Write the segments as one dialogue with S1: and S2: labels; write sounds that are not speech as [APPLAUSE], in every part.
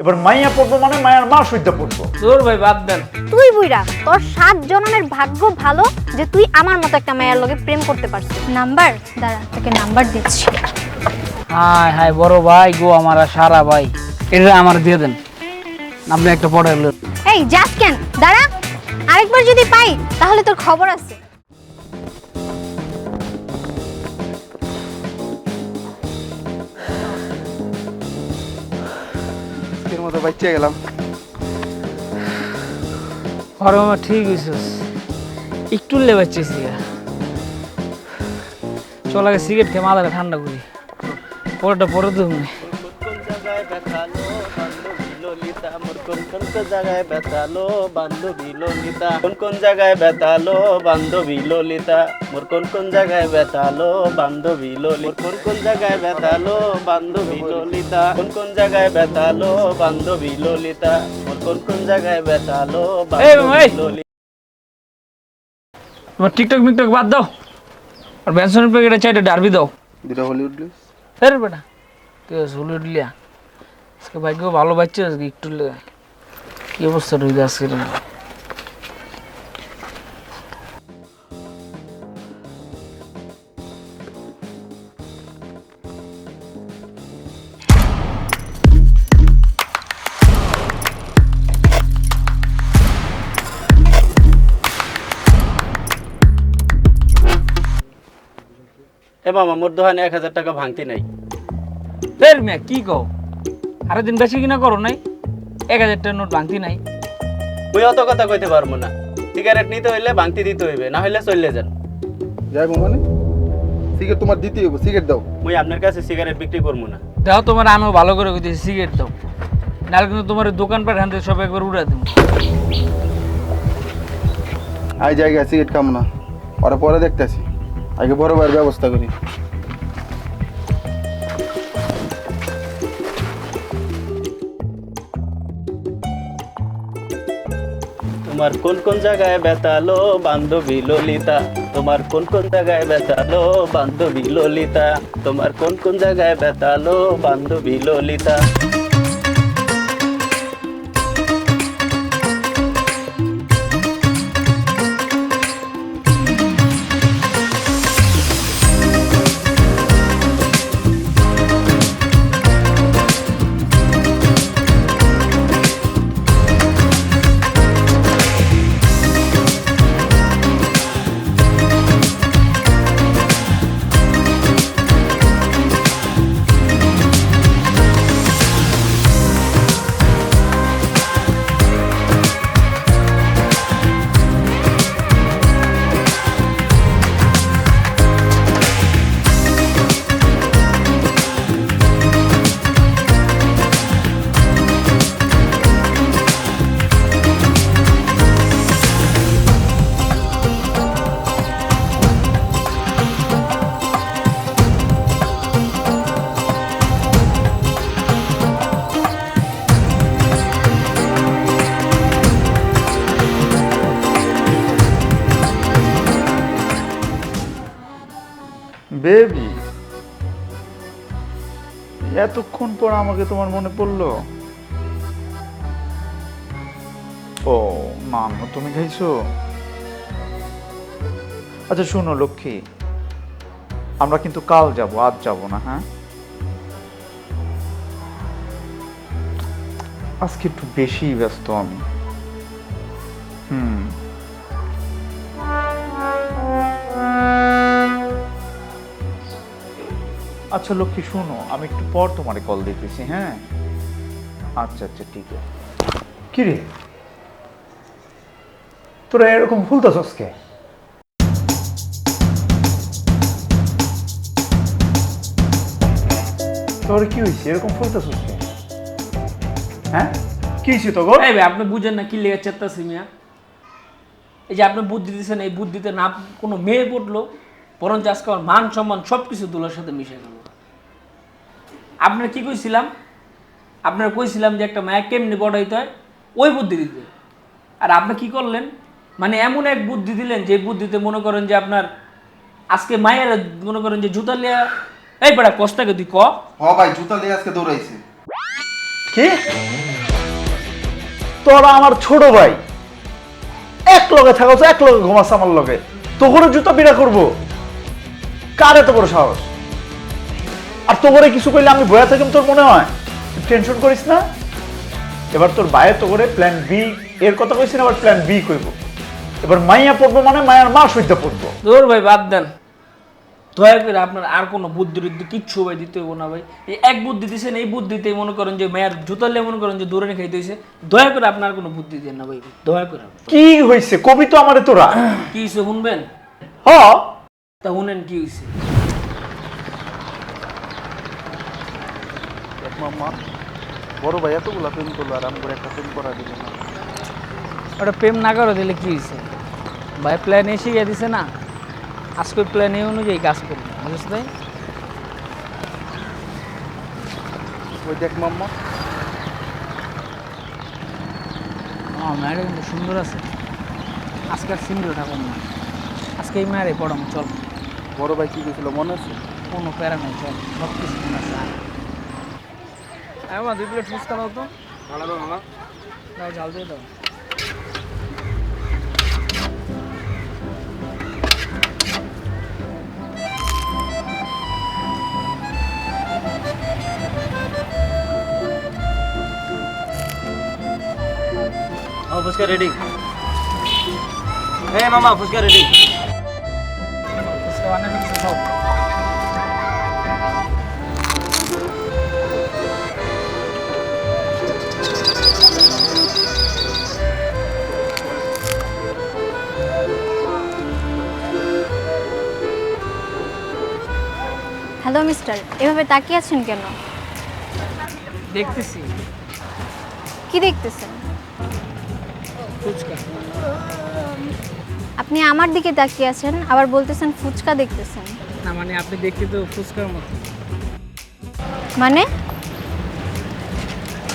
S1: এবার মাইয়া পড়ব মানে মায়ের মা সহ্য পড়ব।
S2: তোর ভাই বাদ দেন।
S3: তুই বুইরা তোর সাত জনমের ভাগ্য ভালো যে তুই আমার মতো একটা মেয়ের লগে প্রেম করতে পারছিস। নাম্বার? দাঁড়া তোকে নাম্বার দিচ্ছি।
S2: হাই হাই বড় ভাই গো আমার সারা ভাই। এটা আমার দিয়ে দেন। আপনি একটা পড়ে
S3: এই যাস কেন? দাঁড়া আরেকবার যদি পাই তাহলে তোর খবর আছে।
S4: এর মতো বাচ্চা গেলাম।
S2: আর আমার ঠিক হইছিস একটু লেবাচ্ছি চল আগে সিগারেট খেয়ে মাথাটা ঠান্ডা করি। পরেটা পরে তুমি
S5: কোন কোন জায়গায় বেতালো বান্ধবী ললিতা? কোন কোন জায়গায় বেতালো বান্ধবী ললিতা? মোর কোন কোন জায়গায় বেতালো বান্ধবী ললিতা? কোন কোন জায়গায় বেতালো বান্ধবী ললিতা? কোন কোন জায়গায় বেতালো বান্ধবী ললিতা? মোর কোন কোন জায়গায় বেতালো ললিতা?
S2: তোমার টিকটক মিকটক বাদ দাও। আর বেনসনের প্যাকেটে চাইটা ডারবি দাও।
S4: দুটা হলিউড প্লিজ
S2: ফের বেটা তুই ঝুলে উঠলিয়া আজকে ভাগ্য ভালো বাচ্চা আজকে একটু কি অবস্থা রইল আজকে রে?
S5: এ মামা মোর দোকানে এক হাজার টাকা ভাঙতি নাই।
S2: ফের মিয়া কি কও? আরও দিন বেশি কিনা করো নাই? এক হাজার টাকার নোট ভাঙতি নাই।
S5: ওই অত কথা কইতে পারব না। সিগারেট নিতে হইলে ভাঙতি দিতে হইবে না হইলে চললে যান।
S4: যাইবো মানে সিগারেট তোমার দিতে হইব সিগারেট দাও।
S5: মুই আপনার কাছে সিগারেট বিক্রি করব না।
S2: দেখো তোমার আমিও ভালো করে কইতেছি সিগারেট দাও। নাহলে কিন্তু তোমার দোকানপাট হান থেকে সব একবার উড়া দেবো।
S4: আই জায়গা সিগারেট খাম না। ওরা পরে দেখতেছি। আগে বড় ব্যবস্থা করি।
S5: তোমার কোন কোন জায়গায় বেতালো বান্ধবী ললিতা? তোমার কোন কোন জায়গায় বেতালো বান্ধবী ললিতা? তোমার কোন কোন জায়গায় বেতালো বান্ধবী ললিতা?
S1: বেবি, এতক্ষণ পর আমাকে তোমার মনে পড়ল? ও না তুমি খাইছো? আচ্ছা শোনো লক্ষ্মী, আমরা কিন্তু কাল যাব, আজ যাব না হ্যাঁ? আজকে একটু বেশি ব্যস্ত আমি। হুম। আচ্ছা লক্ষ্মী, শোনো, আমি একটু পর তোমারে কল দিতেছি হ্যাঁ? আচ্ছা আচ্ছা ঠিক আছে। কি রে? তোরা এরকম ফুলতাছস কে? তোর কি হয়েছে এরকম ফুলতাছস কে? হ্যাঁ? কি হয়েছে তো গো
S2: এই ভাই, আপনি বুঝেন না কি লেগে চেত্তাছি মিয়া। এই যে আপনি বুদ্ধি দিচ্ছেন এই বুদ্ধিতে না কোনো মেয়ে পড়ল, বরঞ্চ আজকে আমার মান সম্মান সব কিছু দুলার সাথে মিশে গেল। আপনার কি কইছিলাম? আপনার কইছিলাম যে একটা মায়া কেমনি বড়াইতে হয়? ওই বুদ্ধি দিতে। আর আপনি কি করলেন? মানে এমন এক বুদ্ধি দিলেন যে বুদ্ধিতে মনে করেন যে আপনার আজকে মায়ের মনে করেন যে জুতা লিয়া এই বেড়া কষ্টাকে তুই ক।
S4: হ ভাই জুতা দিয়ে আজকে দৌড়াইছে।
S1: কি? তোরা আমার ছোট ভাই। এক লগে থাকো এক লগে ঘুমাস আমার লগে। তোকে জুতা পিড়া করব। কার এত বড় সাহস? আর তোকে কিছু করলে আমি বয়া থাকি তোর মনে হয়? টেনশন করিস না। এবার তোর বাইরে তো করে প্ল্যান বি এর কথা কইছি না আবার প্ল্যান বি কইব। এবার মাইয়া পড়ব মানে মায়ের মা সইতে পড়ব।
S6: দূর ভাই বাদ দেন। দয়া করে আপনার আর কোনো বুদ্ধি টুদ্ধি কিচ্ছু ভাই দিতে হইব না ভাই। এই এক বুদ্ধি দিয়েছেন এই বুদ্ধিতেই মনে করেন যে মেয়ের জুতালে মনে করেন যে দূরে খাইতে হয়েছে দয়া করে আপনার কোনো বুদ্ধি দেন না ভাই দয়া করে
S1: কি হয়েছে কবি তো আমারে তোরা।
S6: কি হয়েছে শুনবেন?
S1: হ।
S6: তা শুনেন কি হয়েছে
S4: মাম্মা। বড় ভাই এতগুলা প্রেম করল আর আমি করে একটা প্রেম করা দিল না।
S2: ওটা প্রেম না করে দিলে কি হয়েছে ভাই প্ল্যান এসে গিয়ে দিছে না। আজকে প্ল্যান এই অনুযায়ী কাজ করব বুঝিস তাই
S4: ওই দেখ মাম্মা।
S2: আমার মেয়েটা কিন্তু সুন্দর আছে। আজকে আর সিঙ্গেল থাকুন না আজকে এই মেয়েরে পড়াম চল।
S4: বড় ভাই কি কইছিল মনে আছে?
S2: কোনো প্যারা নেই চল। সব কিছু মনে আছে। আর আমার দুই প্লেট ফুচকা দাও তো ভালো দাও ভালো দাও ঝাল দিয়ে দাও
S5: ও ফুচকা রেডি হ্যাঁ মামা ফুচকা রেডি
S2: ফুচকা বানিয়ে ফেলছে সব
S3: হ্যালো মিস্টার এভাবে তাকিয়ে আছেন কেন?
S2: দেখতেছি।
S3: কি দেখতেছেন?
S2: ফুচকা।
S3: আপনি আমার দিকে তাকিয়ে আছেন আবার বলতেছেন ফুচকা দেখতেছেন।
S2: না মানে আপনি দেখতে তো ফুচকার মতো।
S3: মানে?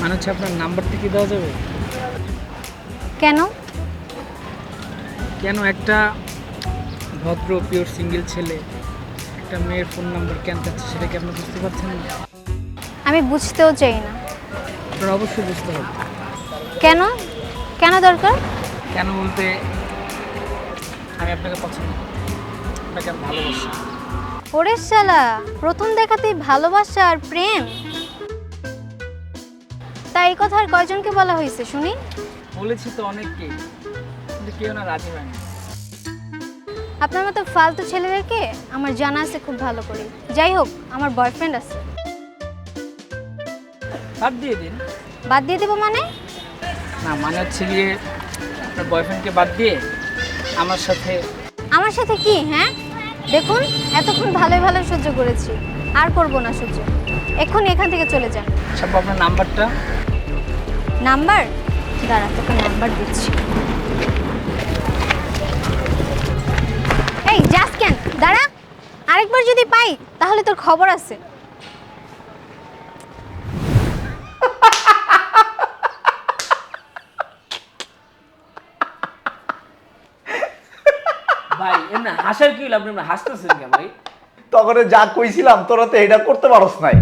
S2: মানে হচ্ছে আপনার নাম্বারটা কি দেওয়া যাবে?
S3: কেন?
S2: কেন একটা ভদ্র পিওর সিঙ্গেল ছেলে একটা মেয়ের ফোন নাম্বার কেন চাচ্ছে সেটা কি আপনি বুঝতে পারছেন? না
S3: আমি বুঝতেও চাই না।
S2: আপনার অবশ্যই বুঝতে হবে।
S3: কেন? কেন দরকার?
S2: কেন বলতে আমি আপনাকে পছন্দ করি আপনাকে আমি ভালোবাসি।
S3: ওরে শালা প্রথম দেখাতেই ভালোবাসা আর প্রেম। তাই এই কথা আর কয়জনকে বলা হয়েছে শুনি?
S2: বলেছি তো অনেককেই কিন্তু কেউ না রাজি হয়নি।
S3: আপনার মতো ফালতু ছেলেদেরকে আমার জানা আছে খুব ভালো করে। যাই হোক আমার বয়ফ্রেন্ড আছে।
S2: বাদ দিয়ে দিন।
S3: বাদ দিয়ে দেবো মানে?
S2: না মানে হচ্ছে গিয়ে আপনার বয়ফ্রেন্ডকে বাদ দিয়ে আমার সাথে
S3: আমার সাথে কি হ্যাঁ? দেখুন এতক্ষণ ভালোই ভালো সহ্য করেছি। আর করব না সহ্য। এখন এখান থেকে চলে যান।
S2: সব আপনার নাম্বারটা?
S3: নাম্বার? দাঁড়া তোকে নাম্বার দিচ্ছি। এই যাস কেন? দাঁড়া। আরেকবার যদি পাই তাহলে তোর খবর আছে।
S6: ভাই এমনি হাসার কি হলো? আপনি এমনি হাসতেছেন কে ভাই?
S1: তখন যা কইছিলাম তোরা তো এটা করতে পারস নাই।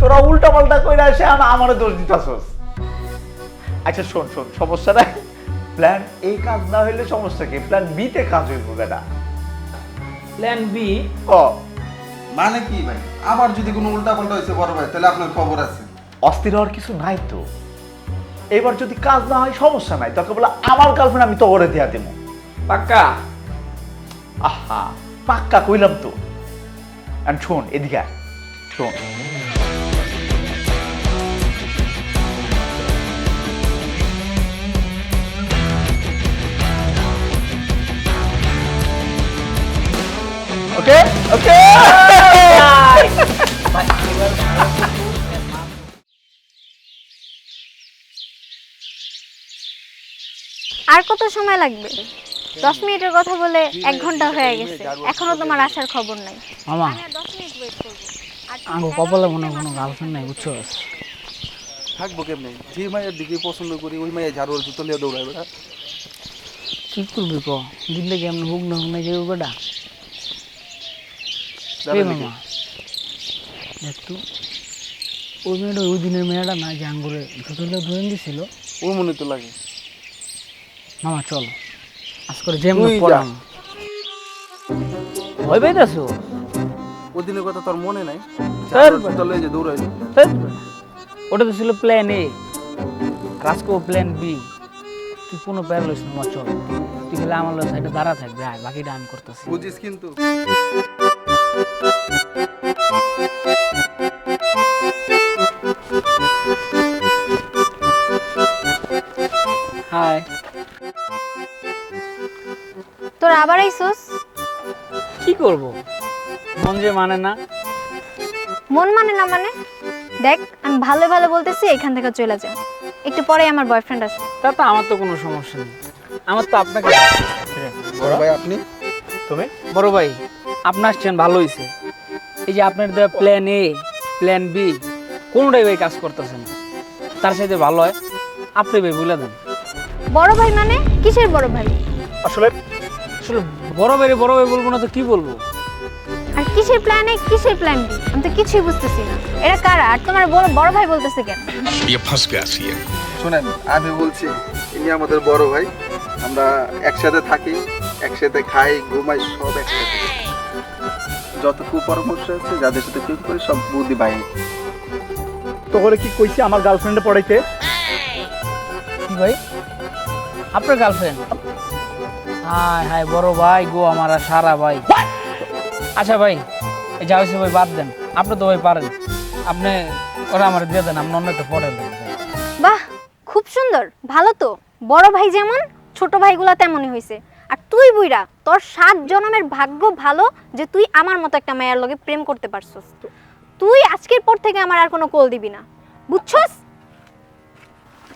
S1: তোরা উল্টা পাল্টা কইরা এসে আম- আমারে দোষ দিতাছস। আচ্ছা শোন শোন সমস্যা নাই প্ল্যান এই কাজ না হইলে সমস্যা কি? প্ল্যান বি তে কাজ হইব বেটা।
S6: প্ল্যান বি
S1: ও
S4: মানে কি ভাই? আবার যদি কোনো উল্টা পাল্টা হয়েছে বড় ভাই তাহলে আপনার খবর আছে।
S1: অস্থির হওয়ার কিছু নাই তো। এবার যদি কাজ না হয় সমস্যা নাই। তোকে বলে আমার গার্লফ্রেন্ড আমি তো ওরে দেয়া দেবো
S6: পাক্কা?
S1: আহা পাক্কা কইলাম তো। এন্ড শোন এদিকে। শোন। ওকে ওকে [LAUGHS]
S3: আর কত সময় লাগবে? দশ মিনিটের কথা বলে এক ঘণ্টা হয়ে গেছে। এখনও তোমার আসার খবর নাই।
S2: মামা আঙ্গো কপালে মনে হয় কোনো গার্লফ্রেন্ড নাই বুঝছ?
S4: থাকব কেমনে? যে মায়ের দিকে পছন্দ করি ওই মায়ের ঝাড়ু জুতো লিয়ে দৌড়ায় বেটা
S2: কি করবি ক? দিলে কেমন হুক না হুক না যাবে বেটা?
S4: যাবে
S2: এই
S4: নাকি?
S2: মামা। দেখ তো ওই মেয়েটা ওই দিনের মেয়েটা না যে আঙ্গুরে ধরে দিছিল?
S4: ও মনে তো লাগে।
S2: মামা চল। আজ করে যে
S4: তুই যা।
S2: পড়াম। ভয় পাইতেছো?
S4: ও দিনের কথা তোর মনে নাই? চলে যে দৌড়াইলি
S2: ওটা তো ছিল প্ল্যান এ রাজকো প্ল্যান বি তুই কোনো প্ল্যান লইস না চল। তুই গেলে আমার লোক সাইডে দাঁড়া থাকবে আয় বাকিটা আমি করতেছি।
S4: বুঝিস কিন্তু।
S2: হাই
S3: তোর আবার আইসোস?
S2: কি করব? মন যে মানে না।
S3: মন মানে না মানে? দেখ আমি ভালো ভালো বলতেছি এখান থেকে চলে যা। একটু পরে আমার বয়ফ্রেন্ড আসবে।
S2: তা তো আমার তো কোনো সমস্যা নেই। আমার তো আপনাকে
S4: বড় ভাই আপনি?
S1: তুমি?
S2: বড় ভাই। আপনি আসছেন ভালো হয়েছে এই যে আপনার দেওয়া প্ল্যান এ প্ল্যান বি কোনটাই ভাই কাজ করতেছেন তার সাথে ভালো হয় আপনি ভাই বলে দেন
S3: বড় ভাই মানে কিসের বড় ভাই
S1: আসলে
S2: আসলে বড় ভাই বড় ভাই বলবো না তো কি বলবো
S3: আর কিসের প্ল্যানে কিসের প্ল্যান বি আমি তো কিছুই বুঝতেছি না এটা কারা আর তোমার বড় বড় ভাই বলতেছে কেন
S7: ये फंस गया सी
S4: শোনেন আমি বলছি ইনি আমাদের বড় ভাই আমরা একসাথে থাকি একসাথে খাই ঘুমাই সব একসাথে যত কুপরামর্শ আছে যাদের সাথে প্রেম করি সব বুদ্ধি বাইরে
S1: তোরে কি কইছি আমার গার্লফ্রেন্ডে পড়াইতে?
S2: কি ভাই? আপনার গার্লফ্রেন্ড হাই হাই বড় ভাই গো আমার সারা ভাই। আচ্ছা ভাই এই যা হয়েছে ভাই বাদ দেন। আপনি তো ভাই পারেন। আপনি ওরা আমার দিয়ে দেন আপনি অন্য একটা পড়ে দেন
S3: বাহ খুব সুন্দর। ভালো তো। বড় ভাই যেমন ছোট ভাইগুলা তেমনই হয়েছে আর তুই বুইরা তোর সাত জনমের ভাগ্য ভালো যে তুই আমার মতো একটা মেয়ের লগে প্রেম করতে পারছস। তুই আজকের পর থেকে আমার আর কোনো কোল দিবি না। বুঝছস?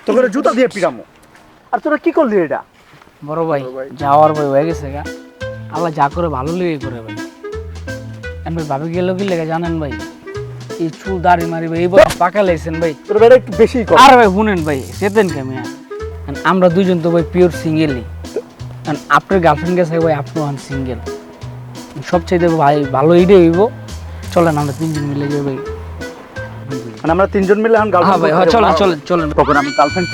S1: তোকে জুতা দিয়ে পিরামো। আর তোরা কি করলি এটা?
S4: বড় ভাই
S2: যাওয়ার ভাই হয়ে গেছে গা। আল্লাহ যা করে ভালো লেগে করে ভাই। আমি ভাই ভাবি গেল কি লেগে জানেন ভাই? এই চুল দাড়ি মারি ভাই এই বয়স পাকা লেগেছেন ভাই।
S1: তোর বেড়া একটু বেশি কর।
S2: আর ভাই শুনেন ভাই সেতেন কেমন? আমরা দুইজন তো ভাই পিওর সিঙ্গেলই আপনার গার্লফ্রেন্ড গেছে ভাই আপনি হন সিঙ্গেল সবচেয়ে ভাই ভালো এইটাই হইব। চলেন আমরা তিনজন মিলে যাই ভাই।
S1: মানে আমরা তিনজন মিলে এখন
S2: হ্যাঁ ভাই হ্যাঁ
S1: গার্লফ্রেন্ড
S2: চলেন চলেন চলেন।
S1: তখন আমি গার্লফ্রেন্ড